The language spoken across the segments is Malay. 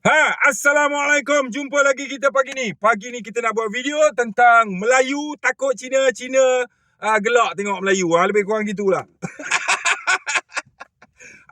Ha, Assalamualaikum. Jumpa lagi kita pagi ni. Pagi ni kita nak buat video tentang Melayu takut Cina. Cina uh, gelak tengok Melayu. Ha, lebih kurang gitulah.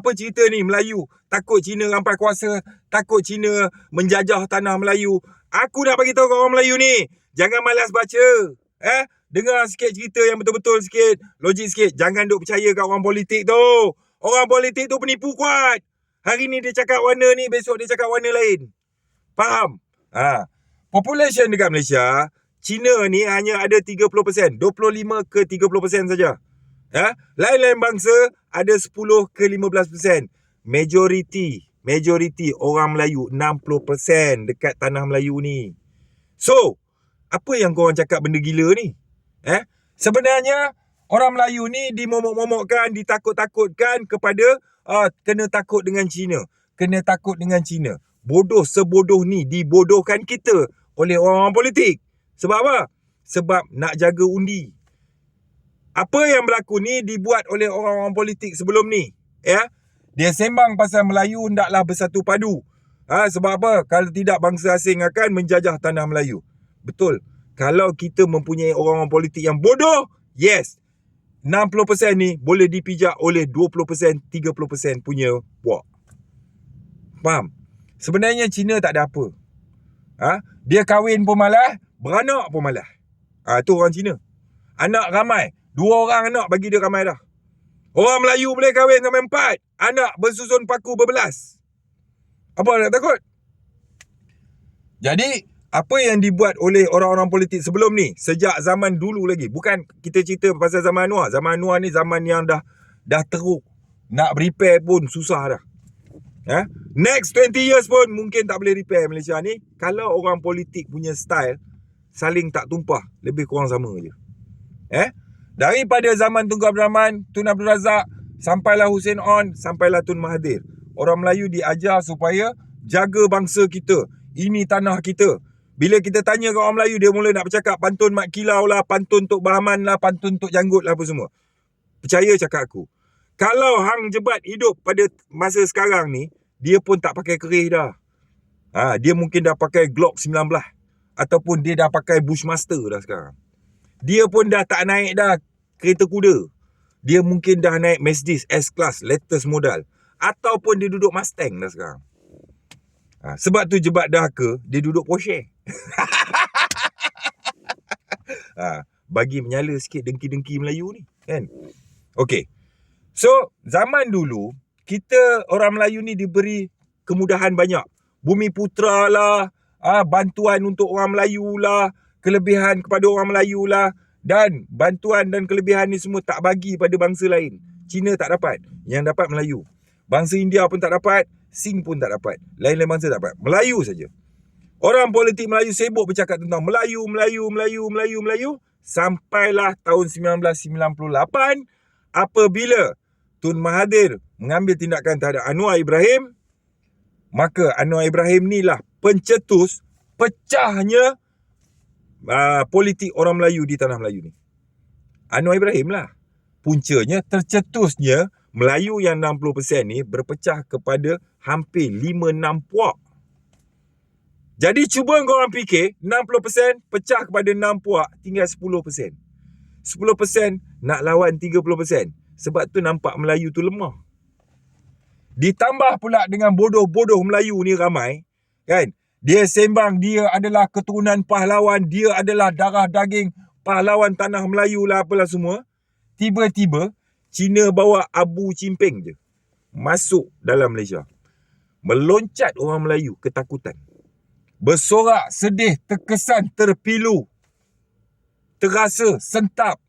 Apa cerita ni Melayu? Takut Cina rampai kuasa. Takut Cina menjajah tanah Melayu. Aku nak bagi tahu kat orang Melayu ni. Jangan malas baca. Eh? Dengar sikit cerita yang betul-betul sikit. Logik sikit. Jangan duk percaya kat orang politik tu. Orang politik tu penipu kuat. Hari ni dia cakap warna ni, besok dia cakap warna lain. Faham? Ha. Population dekat Malaysia, Cina ni hanya ada 30%. 25 ke 30% saja. Ha? Lain-lain bangsa ada 10 ke 15%. Majority, majority orang Melayu 60% dekat tanah Melayu ni. So, apa yang korang cakap benda gila ni? Eh? Sebenarnya orang Melayu ni dimomok-momokkan, ditakut-takutkan kepada uh, kena takut dengan Cina. Kena takut dengan Cina. Bodoh sebodoh ni dibodohkan kita oleh orang-orang politik. Sebab apa? Sebab nak jaga undi. Apa yang berlaku ni dibuat oleh orang-orang politik sebelum ni. Ya? Dia sembang pasal Melayu hendaklah bersatu padu. Ha, sebab apa? Kalau tidak bangsa asing akan menjajah tanah Melayu. Betul. Kalau kita mempunyai orang-orang politik yang bodoh, yes, 60% ni boleh dipijak oleh 20%, 30% punya puak. Faham? Sebenarnya Cina tak ada apa. Ha? Dia kahwin pun malah, beranak pun malah. Ha, tu orang Cina. Anak ramai. Dua orang anak bagi dia ramai dah. Orang Melayu boleh kahwin sampai empat. Anak bersusun paku berbelas. Apa nak takut? Jadi, apa yang dibuat oleh orang-orang politik sebelum ni? Sejak zaman dulu lagi. Bukan kita cerita pasal zaman Anwar zaman Anwar ni zaman yang dah dah teruk. Nak repair pun susah dah. Eh next 20 years pun mungkin tak boleh repair Malaysia ni. Kalau orang politik punya style saling tak tumpah lebih kurang sama je. Eh? Daripada zaman Tunku Abdul Rahman Tun Abdul Razak sampailah Hussein On sampailah Tun Mahathir. Orang Melayu diajar supaya jaga bangsa kita. Ini tanah kita bila kita tanya ke orang Melayu, dia mula nak bercakap pantun mak kilau lah, pantun tok bahaman lah, pantun tok janggut lah apa semua. Percaya cakap aku. Kalau Hang Jebat hidup pada masa sekarang ni, dia pun tak pakai kerih dah. Ha, dia mungkin dah pakai Glock 19. Ataupun dia dah pakai Bushmaster dah sekarang. Dia pun dah tak naik dah kereta kuda. Dia mungkin dah naik Mercedes S-Class, latest modal. Ataupun dia duduk Mustang dah sekarang. Ha, sebab tu jebat dah ke, dia duduk Porsche. Ha, bagi menyala sikit dengki-dengki Melayu ni. Kan? Okay. So, zaman dulu, kita orang Melayu ni diberi kemudahan banyak. Bumi putra lah, ha, bantuan untuk orang Melayu lah, kelebihan kepada orang Melayu lah. Dan bantuan dan kelebihan ni semua tak bagi pada bangsa lain. Cina tak dapat. Yang dapat Melayu. Bangsa India pun tak dapat. Sing pun tak dapat. Lain-lain bangsa tak dapat. Melayu saja. Orang politik Melayu sibuk bercakap tentang Melayu, Melayu, Melayu, Melayu, Melayu. Sampailah tahun 1998 apabila Tun Mahathir mengambil tindakan terhadap Anwar Ibrahim. Maka Anwar Ibrahim ni lah pencetus pecahnya uh, politik orang Melayu di tanah Melayu ni. Anwar Ibrahim lah. Puncanya tercetusnya Melayu yang 60% ni berpecah kepada hampir 5-6 puak. Jadi cuba kau orang fikir 60% pecah kepada 6 puak tinggal 10%. 10% nak lawan 30%. Sebab tu nampak Melayu tu lemah. Ditambah pula dengan bodoh-bodoh Melayu ni ramai. Kan? Dia sembang dia adalah keturunan pahlawan. Dia adalah darah daging pahlawan tanah Melayu lah apalah semua. Tiba-tiba Cina bawa Abu Cimpeng je. Masuk dalam Malaysia. Meloncat orang Melayu ketakutan. Bersorak, sedih, terkesan, terpilu. Terasa, sentap.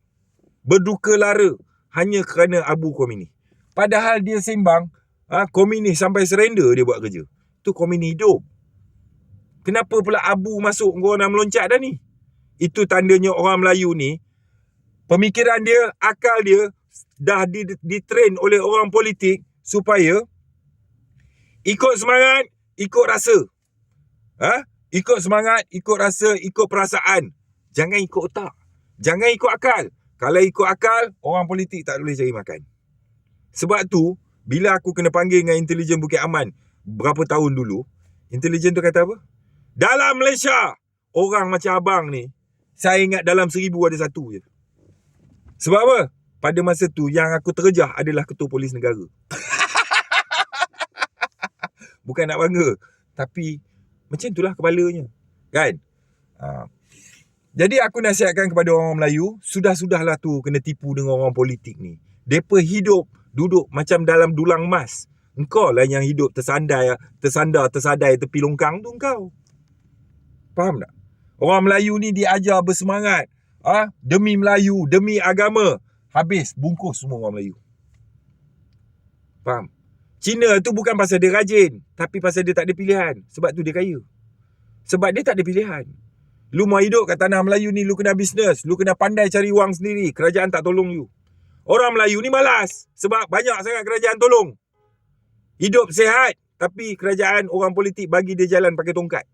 Berduka lara. Hanya kerana Abu Komini. Padahal dia sembang, ha, Komini sampai serenda dia buat kerja. Itu Komini hidup. Kenapa pula Abu masuk kau nak meloncat dah ni? Itu tandanya orang Melayu ni, pemikiran dia, akal dia, dah di, di train oleh orang politik supaya ikut semangat, ikut rasa. Ha? Ikut semangat, ikut rasa, ikut perasaan. Jangan ikut otak. Jangan ikut akal. Kalau ikut akal, orang politik tak boleh cari makan. Sebab tu, bila aku kena panggil dengan intelijen Bukit Aman berapa tahun dulu, Intelijen tu kata apa? Dalam Malaysia, orang macam abang ni, saya ingat dalam seribu ada satu je. Sebab apa? Pada masa tu, yang aku terjah adalah ketua polis negara. Bukan nak bangga. Tapi, macam itulah kepalanya. Kan? Ha. Jadi aku nasihatkan kepada orang Melayu, sudah-sudahlah tu kena tipu dengan orang politik ni. Depa hidup duduk macam dalam dulang emas. Engkau lah yang hidup tersandai, tersandar, tersadai tepi longkang tu engkau. Faham tak? Orang Melayu ni diajar bersemangat. Ah, ha? Demi Melayu, demi agama. Habis, bungkus semua orang Melayu. Faham? Cina tu bukan pasal dia rajin. Tapi pasal dia tak ada pilihan. Sebab tu dia kaya. Sebab dia tak ada pilihan. Lu mau hidup kat tanah Melayu ni, lu kena bisnes. Lu kena pandai cari wang sendiri. Kerajaan tak tolong you. Orang Melayu ni malas. Sebab banyak sangat kerajaan tolong. Hidup sehat. Tapi kerajaan orang politik bagi dia jalan pakai tongkat.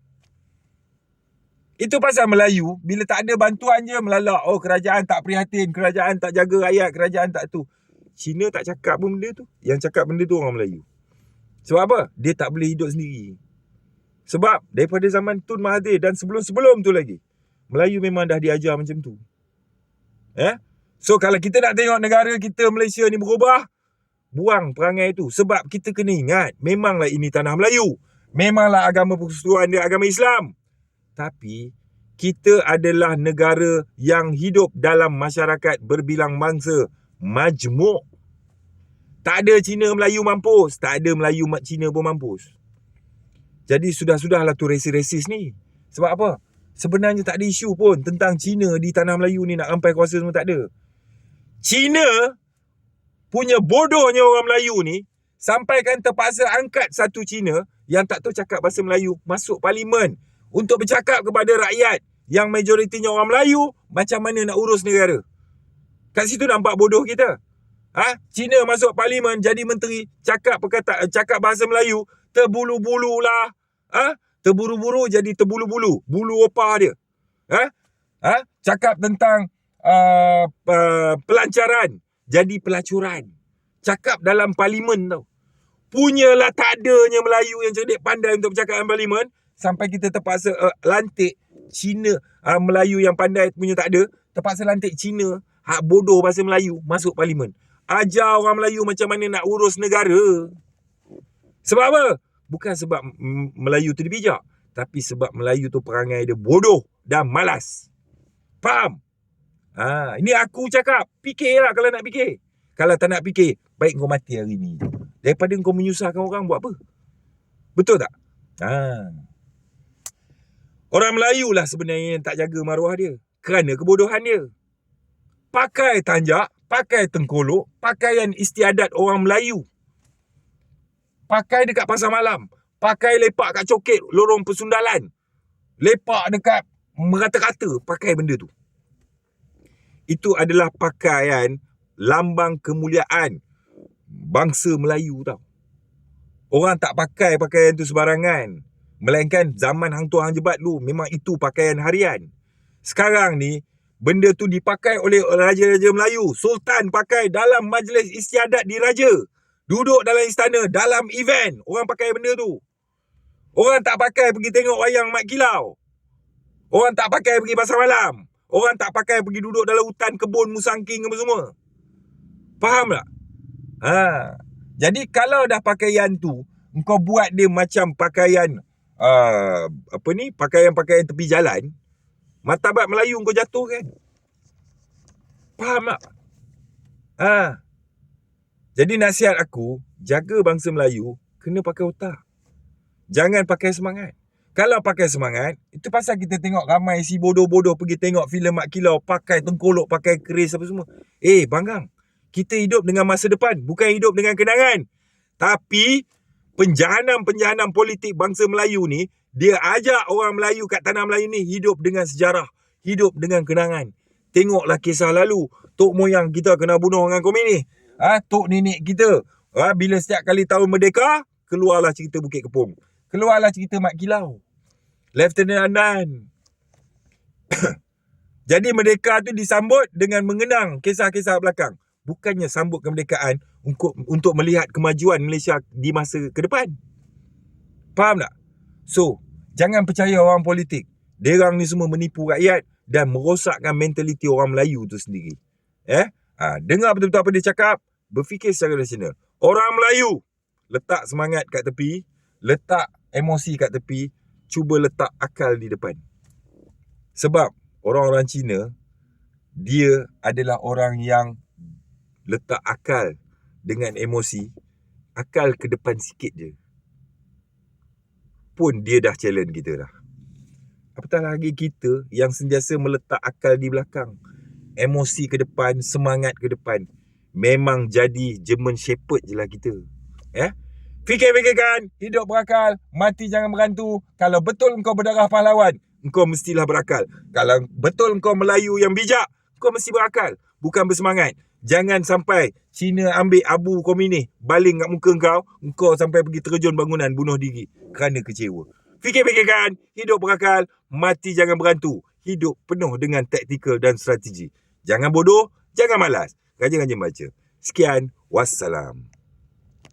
Itu pasal Melayu, bila tak ada bantuan je melalak. Oh kerajaan tak prihatin, kerajaan tak jaga rakyat, kerajaan tak tu. Cina tak cakap pun benda tu. Yang cakap benda tu orang Melayu. Sebab apa? Dia tak boleh hidup sendiri. Sebab daripada zaman Tun Mahathir dan sebelum-sebelum tu lagi. Melayu memang dah diajar macam tu. Eh? So kalau kita nak tengok negara kita Malaysia ni berubah, buang perangai tu. Sebab kita kena ingat, memanglah ini tanah Melayu. Memanglah agama persekutuan dia agama Islam. Tapi kita adalah negara yang hidup dalam masyarakat berbilang mangsa majmuk. Tak ada Cina Melayu mampus, tak ada Melayu Cina pun mampus. Jadi sudah-sudahlah tu resis-resis ni. Sebab apa? Sebenarnya tak ada isu pun tentang Cina di tanah Melayu ni nak sampai kuasa semua tak ada. Cina punya bodohnya orang Melayu ni sampaikan terpaksa angkat satu Cina yang tak tahu cakap bahasa Melayu masuk parlimen untuk bercakap kepada rakyat yang majoritinya orang Melayu macam mana nak urus negara. Kat situ nampak bodoh kita. Ha? Cina masuk parlimen jadi menteri cakap perkata cakap bahasa Melayu terbulu-bulu lah. Ha? Terburu-buru jadi terbulu-bulu. Bulu opah dia. Ha? Ha? Cakap tentang uh, uh, pelancaran jadi pelacuran. Cakap dalam parlimen tau. Punyalah tak adanya Melayu yang cerdik pandai untuk bercakap dalam parlimen sampai kita terpaksa uh, lantik Cina uh, Melayu yang pandai punya tak ada terpaksa lantik Cina hak bodoh bahasa Melayu masuk parlimen. Ajar orang Melayu macam mana nak urus negara. Sebab apa? Bukan sebab Melayu tu bijak tapi sebab Melayu tu perangai dia bodoh dan malas. Faham? Ha ini aku cakap fikirlah kalau nak fikir. Kalau tak nak fikir baik kau mati hari ni. Daripada kau menyusahkan orang buat apa? Betul tak? Ha. Orang Melayu lah sebenarnya yang tak jaga maruah dia. Kerana kebodohan dia. Pakai tanjak, pakai tengkolok, pakaian istiadat orang Melayu. Pakai dekat pasar malam. Pakai lepak kat coket, lorong persundalan. Lepak dekat merata-rata, pakai benda tu. Itu adalah pakaian lambang kemuliaan bangsa Melayu tau. Orang tak pakai pakaian tu sebarangan. Melainkan zaman hang tuah hang jebat dulu memang itu pakaian harian. Sekarang ni benda tu dipakai oleh raja-raja Melayu. Sultan pakai dalam majlis istiadat di raja. Duduk dalam istana dalam event orang pakai benda tu. Orang tak pakai pergi tengok wayang Mat Kilau. Orang tak pakai pergi pasar malam. Orang tak pakai pergi duduk dalam hutan kebun musangking apa semua. Faham tak? Ha. Jadi kalau dah pakaian tu, engkau buat dia macam pakaian uh, apa ni pakaian-pakaian tepi jalan martabat Melayu kau jatuh kan faham tak? Ha. Jadi nasihat aku jaga bangsa Melayu kena pakai otak. Jangan pakai semangat. Kalau pakai semangat itu pasal kita tengok ramai si bodoh-bodoh pergi tengok filem Mak Kilau pakai tengkolok pakai keris apa semua. Eh banggang kita hidup dengan masa depan bukan hidup dengan kenangan. Tapi penjahanam-penjahanam politik bangsa Melayu ni, dia ajak orang Melayu kat tanah Melayu ni hidup dengan sejarah, hidup dengan kenangan. Tengoklah kisah lalu, tok moyang kita kena bunuh dengan ni. Ha, tok nenek kita, ha, bila setiap kali tahun merdeka, keluarlah cerita Bukit Kepung. Keluarlah cerita Mat Kilau. Lieutenant Andan. Jadi merdeka tu disambut dengan mengenang kisah-kisah belakang bukannya sambut kemerdekaan untuk untuk melihat kemajuan Malaysia di masa ke depan. Faham tak? So, jangan percaya orang politik. Derang ni semua menipu rakyat dan merosakkan mentaliti orang Melayu tu sendiri. Eh? Ha, dengar betul-betul apa dia cakap, berfikir secara rasional. Orang Melayu, letak semangat kat tepi, letak emosi kat tepi, cuba letak akal di depan. Sebab orang-orang Cina, dia adalah orang yang letak akal dengan emosi, akal ke depan sikit je. Pun dia dah challenge kita dah. Apatah lagi kita yang sentiasa meletak akal di belakang. Emosi ke depan, semangat ke depan. Memang jadi German Shepherd je lah kita. Eh? Fikir-fikirkan, hidup berakal, mati jangan berantu. Kalau betul engkau berdarah pahlawan, engkau mestilah berakal. Kalau betul engkau Melayu yang bijak, kau mesti berakal, bukan bersemangat. Jangan sampai Cina ambil abu komunis baling kat muka kau, kau sampai pergi terjun bangunan bunuh diri kerana kecewa. Fikir-fikirkan, hidup berakal, mati jangan berantu. Hidup penuh dengan taktikal dan strategi. Jangan bodoh, jangan malas. Rajin-rajin baca. Sekian, wassalam.